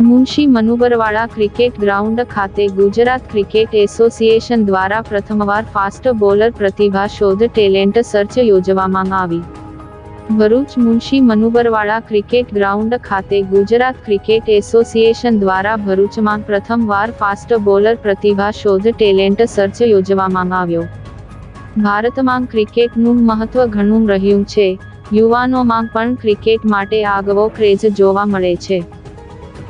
મુનશી મનુબરવાળા cricket ground ખાતે Gujarat cricket association દ્વારા પ્રથમવાર ફાસ્ટ બોલર પ્રતિભા શોધ ટેલેન્ટ સર્ચ યોજવામાં આવી. ભરૂચ મુનશી મનુબરવાળા ક્રિકેટ ગ્રાઉન્ડ ખાતે ગુજરાત ક્રિકેટ એસોસિએશન દ્વારા ભરૂચમાં પ્રથમવાર ફાસ્ટ બોલર પ્રતિભા શોધ ટેલેન્ટ સર્ચ યોજવામાં આવ્યો. ભારતમાં ક્રિકેટનું મહત્વ ઘણું રહ્યું છે. યુવાનોમાં પણ ક્રિકેટ માટે આગવો ક્રેઝ જોવા મળે છે.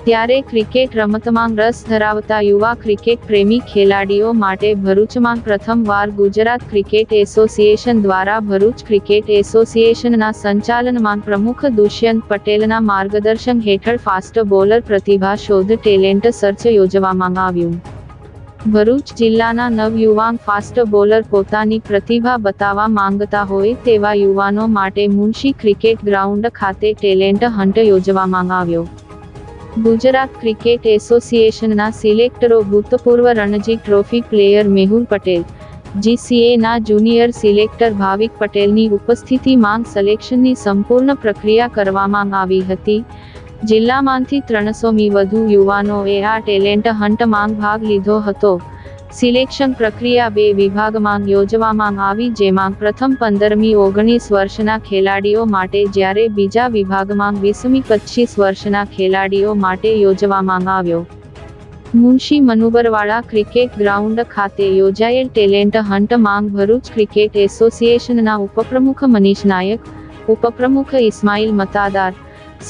ત્યારે ક્રિકેટ રમતમાં રસ ધરાવતા યુવા ક્રિકેટ પ્રેમી ખેલાડીઓ માટે ભરૂચમાં પ્રથમવાર ગુજરાત ક્રિકેટ એસોસિએશન દ્વારા ભરૂચ ક્રિકેટ એસોસિએશનના સંચાલનમાં પ્રમુખ દુષ્યંત પટેલના માર્ગદર્શન હેઠળ ફાસ્ટ બોલર પ્રતિભા શોધ ટેલેન્ટ સર્ચ યોજવામાં આવ્યું. ભરૂચ જિલ્લાના નવ યુવાન ફાસ્ટ બોલર પોતાની પ્રતિભા બતાવવા માંગતા હોય તેવા યુવાનો માટે મુનશી ક્રિકેટ ગ્રાઉન્ડ ખાતે ટેલેન્ટ હન્ટ યોજવામાં આવ્યો. ગુજરાત ક્રિકેટ એસોસિએશનના સિલેક્ટરો ભૂતપૂર્વ રણજી ટ્રોફી પ્લેયર મેહુલ પટેલ, જીસીએના જુનિયર સિલેક્ટર ભાવિક પટેલની ઉપસ્થિતિમાં સિલેક્શનની સંપૂર્ણ પ્રક્રિયા કરવામાં આવી હતી. જિલ્લામાંથી ત્રણસોમી વધુ યુવાનોએ આ ટેલેન્ટ હન્ટમાં ભાગ લીધો હતો. સિલેક્શન પ્રક્રિયા બે વિભાગમાં યોજવામાં આવી જેમાં પ્રથમ પંદરમી ઓગણીસ વર્ષના ખેલાડીઓ માટે જ્યારે બીજા વિભાગમાં વીસમી પચીસ વર્ષના ખેલાડીઓ માટે યોજવામાં આવ્યો. મુનશી મનુબરવાળા ક્રિકેટ ગ્રાઉન્ડ ખાતે યોજાયેલ ટેલેન્ટ હન્ટ માંગ ભરૂચ ક્રિકેટ એસોસિએશનના ઉપપ્રમુખ મનીષ નાયક, ઉપપ્રમુખ ઇસ્માઇલ મતાદાર,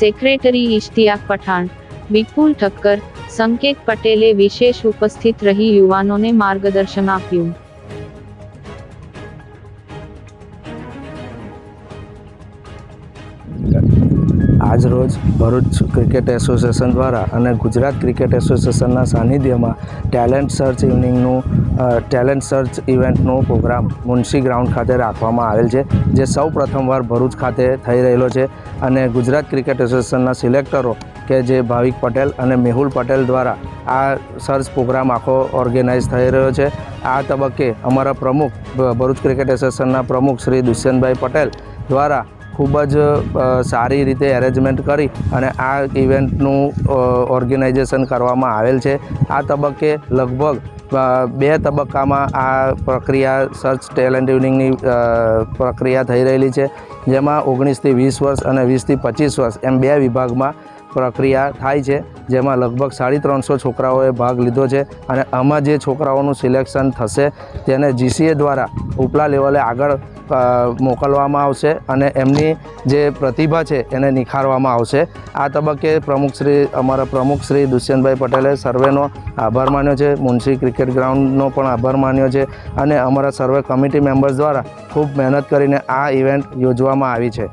સેક્રેટરી ઇશ્તિયાક પઠાણ, વિપુલ ઠક્કર સંકેત પટેલે વિશેષ ઉપસ્થિત રહી યુવાનોને માર્ગદર્શન આપ્યું. આજ રોજ ભરૂચ ક્રિકેટ એસોસિએશન દ્વારા અને ગુજરાત ક્રિકેટ એસોસિએશનના સાનિધ્યમાં ટેલેન્ટ સર્ચ ઇવનિંગનું ટેલેન્ટ સર્ચ ઇવેન્ટનો પ્રોગ્રામ મુનશી ગ્રાઉન્ડ ખાતે રાખવામાં આવેલ છે, જે સૌ પ્રથમવાર ભરૂચ ખાતે થઈ રહેલો છે અને ગુજરાત ક્રિકેટ એસોસિએશનના સિલેક્ટરો કે જે ભાવિક પટેલ અને મેહુલ પટેલ દ્વારા આ સર્ચ પ્રોગ્રામ આખો ઓર્ગેનાઇઝ થઈ રહ્યો છે. આ તબક્કે અમારા પ્રમુખ ભરૂચ ક્રિકેટ એસોસિએશનના પ્રમુખ શ્રી દુષ્યંતભાઈ પટેલ દ્વારા ખૂબ જ સારી રીતે એરેન્જમેન્ટ કરી અને આ ઇવેન્ટનું ઓર્ગેનાઇઝેશન કરવામાં આવેલ છે. આ તબક્કે લગભગ બે તબક્કામાં આ પ્રક્રિયા સર્ચ ટેલેન્ટ યુનિંગની પ્રક્રિયા થઈ રહેલી છે. જેમાં ઓગણીસથી વીસ વર્ષ અને વીસથી પચીસ વર્ષ એમ બે વિભાગમાં પ્રક્રિયા થાય છે, જેમાં લગભગ સાડી ત્રણસો છોકરાઓએ ભાગ લીધો છે અને આમાં જે છોકરાઓનું સિલેક્શન થશે તેને જીસીએ દ્વારા ઉપલા લેવલે આગળ મોકલવામાં આવશે અને એમની જે પ્રતિભા છે એને નિખારવામાં આવશે. આ તબક્કે પ્રમુખશ્રી અમારા પ્રમુખશ્રી દુષ્યંતભાઈ પટેલે સર્વેનો આભાર માન્યો છે, મુનશી ક્રિકેટ ગ્રાઉન્ડનો પણ આભાર માન્યો છે અને અમારા સર્વે કમિટી મેમ્બર્સ દ્વારા ખૂબ મહેનત કરીને આ ઇવેન્ટ યોજવામાં આવી છે.